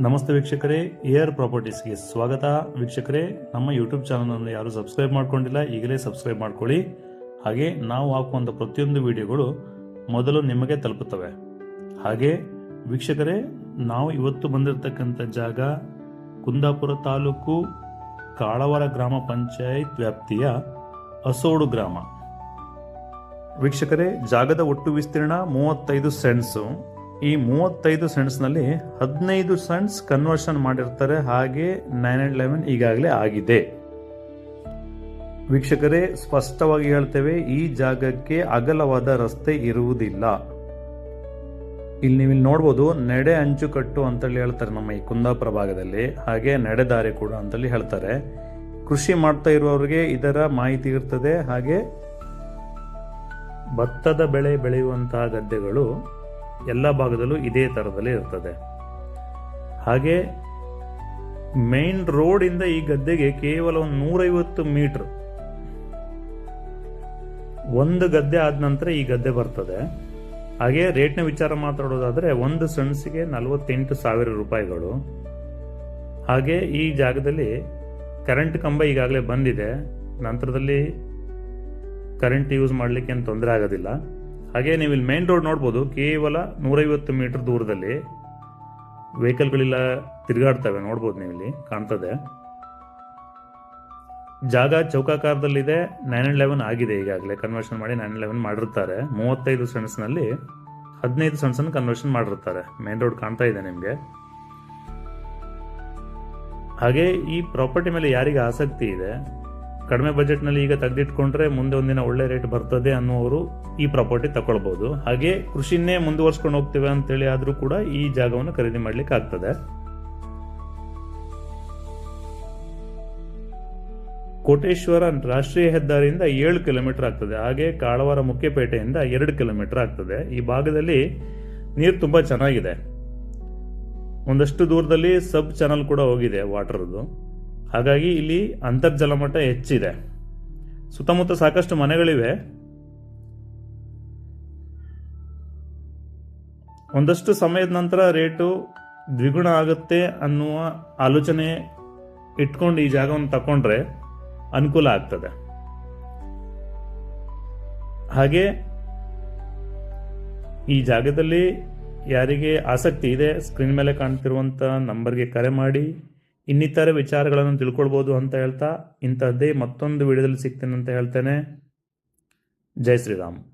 ನಮಸ್ತೆ ವೀಕ್ಷಕರೇ ಏರ್ ಪ್ರಾಪರ್ಟೀಸ್ಗೆ ಸ್ವಾಗತ. ವೀಕ್ಷಕರೇ, ನಮ್ಮ ಯೂಟ್ಯೂಬ್ ಚಾನಲನ್ನು ಯಾರು ಸಬ್ಸ್ಕ್ರೈಬ್ ಮಾಡ್ಕೊಂಡಿಲ್ಲ, ಈಗಲೇ ಸಬ್ಸ್ಕ್ರೈಬ್ ಮಾಡ್ಕೊಳ್ಳಿ. ಹಾಗೆ ನಾವು ಹಾಕುವಂಥ ಪ್ರತಿಯೊಂದು ವಿಡಿಯೋಗಳು ಮೊದಲು ನಿಮಗೆ ತಲುಪುತ್ತವೆ. ಹಾಗೆ ವೀಕ್ಷಕರೇ, ನಾವು ಇವತ್ತು ಬಂದಿರತಕ್ಕಂಥ ಜಾಗ ಕುಂದಾಪುರ ತಾಲೂಕು ಕಾಳವಾರ ಗ್ರಾಮ ಪಂಚಾಯತ್ ವ್ಯಾಪ್ತಿಯ ಅಸೋಡು ಗ್ರಾಮ. ವೀಕ್ಷಕರೇ, ಜಾಗದ ಒಟ್ಟು ವಿಸ್ತೀರ್ಣ ಮೂವತ್ತೈದು ಸೆಂಟ್ಸು. ಈ ಮೂವತ್ತೈದು ಸೆಂಟ್ಸ್ನಲ್ಲಿ ಹದಿನೈದು ಸೆಂಟ್ಸ್ ಕನ್ವರ್ಷನ್ ಮಾಡಿರ್ತಾರೆ. ಹಾಗೆ ನೈನ್ ಅಂಡ್ ಲೆವೆನ್ ಈಗಾಗಲೇ ಆಗಿದೆ. ವೀಕ್ಷಕರೇ, ಸ್ಪಷ್ಟವಾಗಿ ಹೇಳ್ತೇವೆ, ಈ ಜಾಗಕ್ಕೆ ಅಗಲವಾದ ರಸ್ತೆ ಇರುವುದಿಲ್ಲ. ಇಲ್ಲಿ ನೀವು ಇಲ್ಲಿ ನೋಡ್ಬೋದು, ನಡೆ ಅಂಚುಕಟ್ಟು ಅಂತೇಳಿ ಹೇಳ್ತಾರೆ ನಮ್ಮ ಈ ಕುಂದಾಪುರ ಭಾಗದಲ್ಲಿ. ಹಾಗೆ ನಡೆದಾರೆ ಕೂಡ ಅಂತೇಳಿ ಹೇಳ್ತಾರೆ. ಕೃಷಿ ಮಾಡ್ತಾ ಇರುವವರಿಗೆ ಇದರ ಮಾಹಿತಿ ಇರ್ತದೆ. ಹಾಗೆ ಭತ್ತದ ಬೆಳೆ ಬೆಳೆಯುವಂತಹ ಗದ್ದೆಗಳು ಎಲ್ಲ ಭಾಗದಲ್ಲೂ ಇದೇ ಥರದಲ್ಲಿ ಇರ್ತದೆ. ಹಾಗೆ ಮೇನ್ ರೋಡಿಂದ ಈ ಗದ್ದೆಗೆ ಕೇವಲ ಒಂದು ನೂರೈವತ್ತು ಮೀಟರ್ ಒಂದು ಗದ್ದೆ ಆದ ನಂತರ ಈ ಗದ್ದೆ ಬರ್ತದೆ. ಹಾಗೆ ರೇಟ್ನ ವಿಚಾರ ಮಾತಾಡೋದಾದರೆ ಒಂದು ಸಣ್ಸಿಗೆ ನಲವತ್ತೆಂಟು ಸಾವಿರ ರೂಪಾಯಿಗಳು. ಹಾಗೆ ಈ ಜಾಗದಲ್ಲಿ ಕರೆಂಟ್ ಕಂಬ ಈಗಾಗಲೇ ಬಂದಿದೆ. ನಂತರದಲ್ಲಿ ಕರೆಂಟ್ ಯೂಸ್ ಮಾಡಲಿಕ್ಕೆ ಏನು ತೊಂದರೆ ಆಗೋದಿಲ್ಲ. ಹಾಗೆ ನೀವು ಇಲ್ಲಿ ಮೇನ್ ರೋಡ್ ನೋಡ್ಬೋದು. ಕೇವಲ ನೂರೈವತ್ತು ಮೀಟರ್ ದೂರದಲ್ಲಿ ವೆಹಿಕಲ್ಗಳೆಲ್ಲ ತಿರುಗಾಡ್ತವೆ. ನೋಡ್ಬೋದು ನೀವು ಇಲ್ಲಿ ಕಾಣ್ತದೆ. ಜಾಗ ಚೌಕಾಕಾರದಲ್ಲಿದೆ. ನೈನ್ ಅಂಡ್ ಲೆವೆನ್ ಆಗಿದೆ ಈಗಾಗಲೇ. ಕನ್ವರ್ಷನ್ ಮಾಡಿ ನೈನ್ ಲೆವೆನ್ ಮಾಡಿರ್ತಾರೆ. ಮೂವತ್ತೈದು ಸೆನ್ಸ್ನಲ್ಲಿ ಹದಿನೈದು ಸೆನ್ಸನ್ನು ಕನ್ವರ್ಷನ್ ಮಾಡಿರ್ತಾರೆ. ಮೇನ್ ರೋಡ್ ಕಾಣ್ತಾ ಇದೆ ನಿಮಗೆ. ಹಾಗೆ ಈ ಪ್ರಾಪರ್ಟಿ ಮೇಲೆ ಯಾರಿಗೆ ಆಸಕ್ತಿ ಇದೆ? ಕಡಿಮೆ ಬಜೆಟ್ನಲ್ಲಿ ಈಗ ತೆಗೆದಿಟ್ಕೊಂಡ್ರೆ ಮುಂದೆ ಒಂದಿನ ಒಳ್ಳೆ ರೇಟ್ ಬರ್ತದೆ ಅನ್ನೋರು ಈ ಪ್ರಾಪರ್ಟಿ ತಗೊಳ್ಬಹುದು ಹಾಗೆ ಕೃಷಿನೇ ಮುಂದುವರ್ಸ್ಕೊಂಡು ಹೋಗ್ತೇವೆ ಅಂತೇಳಿ ಆದರೂ ಕೂಡ ಈ ಜಾಗವನ್ನು ಖರೀದಿ ಮಾಡ್ಲಿಕ್ಕೆ ಆಗ್ತದೆ. ಕೋಟೇಶ್ವರ ರಾಷ್ಟ್ರೀಯ ಹೆದ್ದಾರಿಯಿಂದ ಏಳು ಕಿಲೋಮೀಟರ್ ಆಗ್ತದೆ. ಹಾಗೆ ಕಾಳವಾರ ಮುಖ್ಯಪೇಟೆಯಿಂದ ಎರಡು ಕಿಲೋಮೀಟರ್ ಆಗ್ತದೆ. ಈ ಭಾಗದಲ್ಲಿ ನೀರು ತುಂಬ ಚೆನ್ನಾಗಿದೆ. ಒಂದಷ್ಟು ದೂರದಲ್ಲಿ ಸಬ್ ಚಾನಲ್ ಕೂಡ ಹೋಗಿದೆ ವಾಟರ್ದು. ಹಾಗಾಗಿ ಇಲ್ಲಿ ಅಂತರ್ಜಲ ಮಟ್ಟ ಹೆಚ್ಚಿದೆ. ಸುತ್ತಮುತ್ತ ಸಾಕಷ್ಟು ಮನೆಗಳಿವೆ. ಒಂದಷ್ಟು ಸಮಯದ ನಂತರ ರೇಟು ದ್ವಿಗುಣ ಆಗುತ್ತೆ ಅನ್ನುವ ಆಲೋಚನೆ ಇಟ್ಕೊಂಡು ಈ ಜಾಗವನ್ನು ತಕೊಂಡ್ರೆ ಅನುಕೂಲ ಆಗ್ತದೆ. ಹಾಗೆ ಈ ಜಾಗದಲ್ಲಿ ಯಾರಿಗೆ ಆಸಕ್ತಿ ಇದೆ, ಸ್ಕ್ರೀನ್ ಮೇಲೆ ಕಾಣ್ತಿರುವಂಥ ನಂಬರ್ಗೆ ಕರೆ ಮಾಡಿ. ಇನ್ನಿತರ ವಿಚಾರಗಳನ್ನು ತಿಳ್ಕೊಳ್ಬೋದು ಅಂತ ಹೇಳ್ತಾ ಇಂಥದ್ದೇ ಮತ್ತೊಂದು ವಿಡಿಯೋದಲ್ಲಿ ಸಿಗ್ತೇನೆ ಅಂತ ಹೇಳ್ತೇನೆ. ಜೈ ಶ್ರೀರಾಮ್.